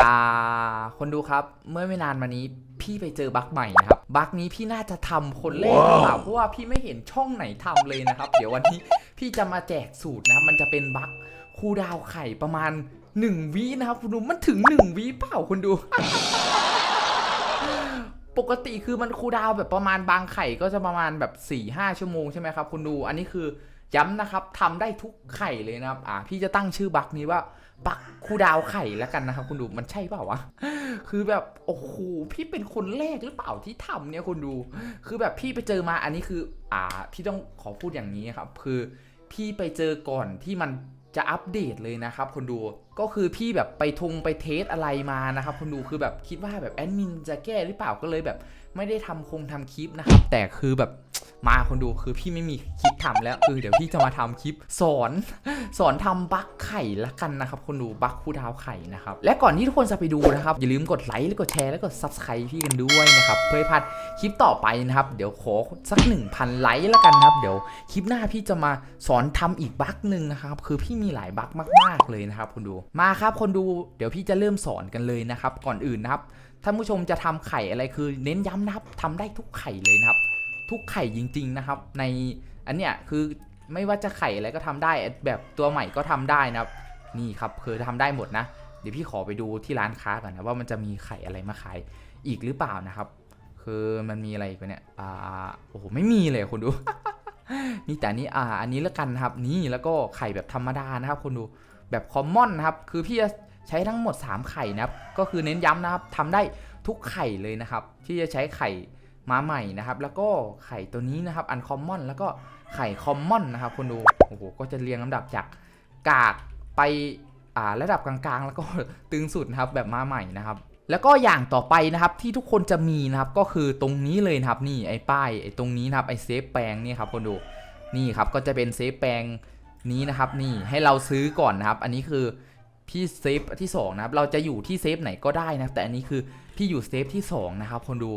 อ่า คนดูครับ เมื่อไม่นานมานี้พี่ไปเจอบั๊กใหม่นะครับ บั๊กนี้พี่น่าจะทำคนแรกหรือเปล่าเพราะว่าพี่ไม่เห็นช่องไหนทำเลยนะครับ เดี๋ยววันนี้พี่จะมาแจกสูตรนะครับมันจะเป็นบั๊กคูลดาวน์ไข่ประมาณ 1วินะครับคุณดูมันถึง 1วิเปล่าคุณดู ปกติคือมันคูลดาวน์แบบประมาณบางไข่ก็จะประมาณแบบ4ี่ห้าชั่วโมงใช่ไหมครับคุณดู อันนี้คือ ย้ำนะครับทำได้ทุกไข่เลยนะครับอ่าพี่จะตั้งชื่อบักนี้ว่าบักคูดาวไข่แล้วกันนะครับคุณดูมันใช่เปล่าวะคือแบบโอ้โหพี่เป็นคนแรกหรือเปล่าที่ทำเนี่ยคุณดู คือแบบพี่ไปเจอมาอันนี้คือ อ่า พี่ต้องขอพูดอย่างนี้ครับ คือพี่ไปเจอก่อนที่มันจะอัปเดตเลยนะครับคนดูก็คือพี่แบบไปทงไปเทสอะไรมานะครับคนดูคือแบบคิดว่าแบบแอดมินจะแก้หรือเปล่าก็เลยแบบ ไม่ได้ทำคงทำคลิปนะครับแต่คือแบบ มาคนดูคือพี่ไม่มีคลิปทำแล้วคือเดี๋ยวพี่จะมาทำคลิปสอนสอนทำบัคไข่ละกันนะครับคนดูบัคคู่ดาวไข่นะครับและก่อนที่ทุกคนจะไปดูนะครับอย่าลืมกดไลค์และกดแชร์และกด subscribe พี่กันด้วยนะครับเพื่อพลาดคลิปต่อไปนะครับเดี๋ยวขอสัก 1,000 ไลค์ละกันนะครับเดี๋ยวคลิปหน้าพี่จะมาสอนทำอีกบัคหนึ่งนะครับคือพี่มีหลายบัคมาก ๆเลยนะครับคนดูมาครับคนดูเดี๋ยวพี่จะเริ่มสอนกันเลยนะครับก่อนอื่นนะครับท่านผู้ชมจะทำไข่อะไรคือเน้นย้ำนะครับทำได้ทุกไข่เลยนะครับ ทุกไข่จริง ๆ นะครับ ในอันเนี้ยคือไม่ว่าจะไข่อะไรก็ทำได้แบบตัวใหม่ก็ทำได้นะครับ นี่ครับคือทำได้หมดนะ เดี๋ยวพี่ขอไปดูที่ร้านค้าก่อนนะว่ามันจะมีไข่อะไรมาขายอีกหรือเปล่านะครับ คือมันมีอะไรอีกเนี่ยอ่าโอ้โหไม่มีเลยคุณดูนี่แต่นี้อ่าอันนี้แล้วกันนะครับ นี่แล้วก็ไข่แบบธรรมดานะครับคุณดูแบบคอมมอนนะครับ คือพี่จะใช้ทั้งหมด 3 ไข่นะครับ ก็คือเน้นย้ำนะครับทำได้ทุกไข่เลยนะครับ ที่จะใช้ไข่ มาใหม่นะครับ แล้วก็ไข่ตัวนี้นะครับอันคอมมอนแล้วก็ไข่คอมมอนนะครับคุณดูโอ้โหก็จะเรียงลำดับจากกากไปอ่าระดับกลางๆ แล้วก็ตึงสุดนะครับแบบมาใหม่นะครับ แล้วก็อย่างต่อไปนะครับที่ทุกคนจะมีนะครับก็คือตรงนี้เลยนะครับนี่ไอ้ป้ายไอ้ตรงนี้นะครับไอ้เซฟแปลงนี่ครับคนดูนี่ครับก็จะเป็นเซฟแปลงนี้นะครับนี่ให้เราซื้อก่อนนะครับ อันนี้คือพี่เซฟที่สองนะครับเราจะอยู่ที่เซฟไหนก็ได้นะแต่อันนี้คือพี่อยู่เซฟที่สองนะครับคนดู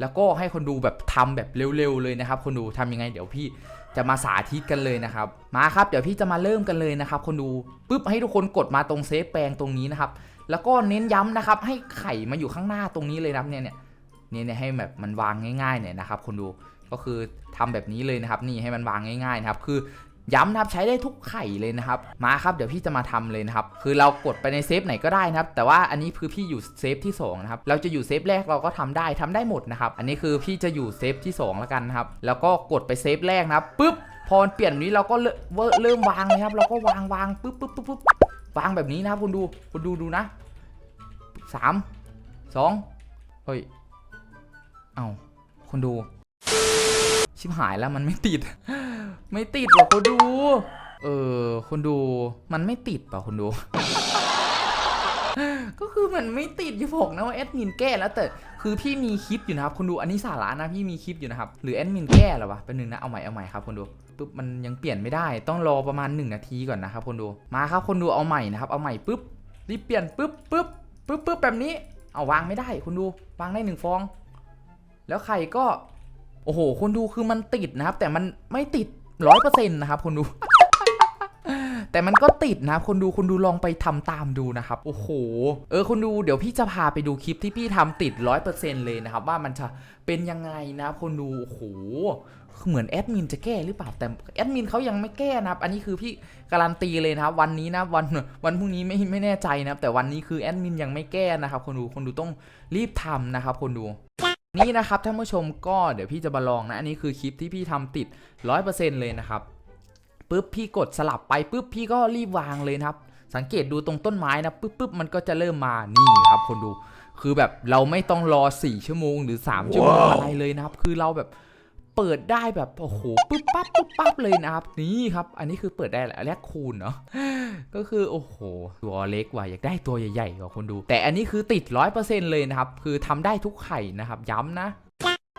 แล้วก็ให้คนดูแบบทำแบบเร็วๆเลยนะครับ คนดูทำยังไง เดี๋ยวพี่จะมาสาธิตกันเลยนะครับ มาครับ เดี๋ยวพี่จะมาเริ่มกันเลยนะครับ คนดูปุ๊บให้ทุกคนกดมาตรงเซฟแปลงตรงนี้นะครับ แล้วก็เน้นย้ำนะครับ ให้ไข่มาอยู่ข้างหน้าตรงนี้เลยนะเนี่ยเนี่ยเนี่ยให้แบบมันวางง่ายๆเนี่ยนะครับ คนดูก็คือทำแบบนี้เลยนะครับ นี่ให้มันวางง่ายๆนะครับ คือ ย้ำนะครับใช้ได้ทุกไข่เลยนะครับมาครับเดี๋ยวพี่จะมาทำเลยนะครับคือเรากดไปในเซฟไหนก็ได้นะครับแต่ว่าอันนี้คือพี่อยู่เซฟที่สองนะครับเราจะอยู่เซฟแรกเราก็ทำได้ทำได้หมดนะครับอันนี้คือพี่จะอยู่เซฟที่สองแล้วกันนะครับแล้วก็กดไปเซฟแรกนะครับปุ๊บพอเปลี่ยนนี้เราก็เริ่มเริ่มวางเลยครับ เราก็วางวางปุ๊บปุ๊บปุ๊บปุ๊บวางแบบนี้นะครับคุณดูคุณดูดูนะสามสองเฮ้ยเอาคนดู ชิบหายแล้วมันไม่ติด ไม่ติดว่ะคนดู เออคนดูมันไม่ติดป่ะคนดู ก็คือมันไม่ติดอย่าบอกนะว่าแอดมินแก้แล้วแต่คือพี่มีคลิปอยู่นะครับคนดูอันนี้สาระนะพี่มีคลิปอยู่นะครับหรือแอดมินแก้หรอวะเป็นหนึ่งนะเอาใหม่เอาใหม่ครับคนดูปุ๊บมันยังเปลี่ยนไม่ได้ต้องรอประมาณ 1 นาทีก่อนนะครับคนดูมาครับคนดูเอาใหม่นะครับเอาใหม่ปุ๊บรีบเปลี่ยนปุ๊บปุ๊บปุ๊บปุ๊บแบบนี้เอาวางไม่ได้คุณดูวางได้หนึ่งฟอง แล้วไข่ก็ โอ้โหคนดูคือมันติดนะครับ แต่มันไม่ติด ร้อยเปอร์เซ็นต์นะครับคนดูแต่มันก็ติดนะครับคนดูคนดูลองไปทำตามดูนะครับ โอ้โห เออคนดูเดี๋ยวพี่จะพาไปดูคลิปที่พี่ทำติดร้อยเปอร์เซ็นต์เลยนะครับ ว่ามันจะเป็นยังไงนะครับคนดูโอ้โหเหมือนแอดมินจะแก้หรือเปล่าแต่แอดมินเขายังไม่แก้นะครับ อันนี้คือพี่การันตีเลยนะครับ วันนี้นะวันวันพรุ่งนี้ไม่ไม่แน่ใจนะครับแต่วันนี้คือแอดมินยังไม่แก้นะครับ คนดูคนดูต้องรีบทำนะครับ คนดู นี่นะครับท่านผู้ชมก็เดี๋ยวพี่จะมาลองนะ อันนี้คือคลิปที่พี่ทำติด 100%เลยนะครับปุ๊บพี่กดสลับไปปุ๊บพี่ก็รีบวางเลยนะครับ สังเกตดูตรงต้นไม้นะปุ๊บปุ๊บมันก็จะเริ่มมานี่ครับคนดู คือแบบเราไม่ต้องรอ 4 ชั่วโมงหรือ 3 ชั่วโมงว้าวอะไรเลยนะครับ คือเราแบบ เปิดได้แบบโอ้โหปุ๊บปั๊บปุ๊บปั๊บเลยนะครับนี่ครับ อันนี้คือเปิดได้แหละแรกคูณเนาะก็คือโอ้โหตัวเล็กว่ะอยากได้ตัวใหญ่ๆกว่าคนดู แต่อันนี้คือติด 100%เลยนะครับ คือทำได้ทุกไข่นะครับย้ำนะ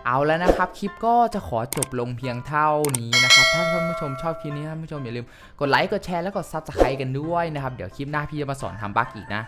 เอาแล้วนะครับ คลิปก็จะขอจบลงเพียงเท่านี้นะครับ ถ้าท่านผู้ชมชอบคลิปนี้ท่านผู้ชมอย่าลืมกดไลค์กดแชร์แล้วกดซับสไครต์กันด้วยนะครับ เดี๋ยวคลิปหน้าพี่จะมาสอนทำบั๊กอีกนะ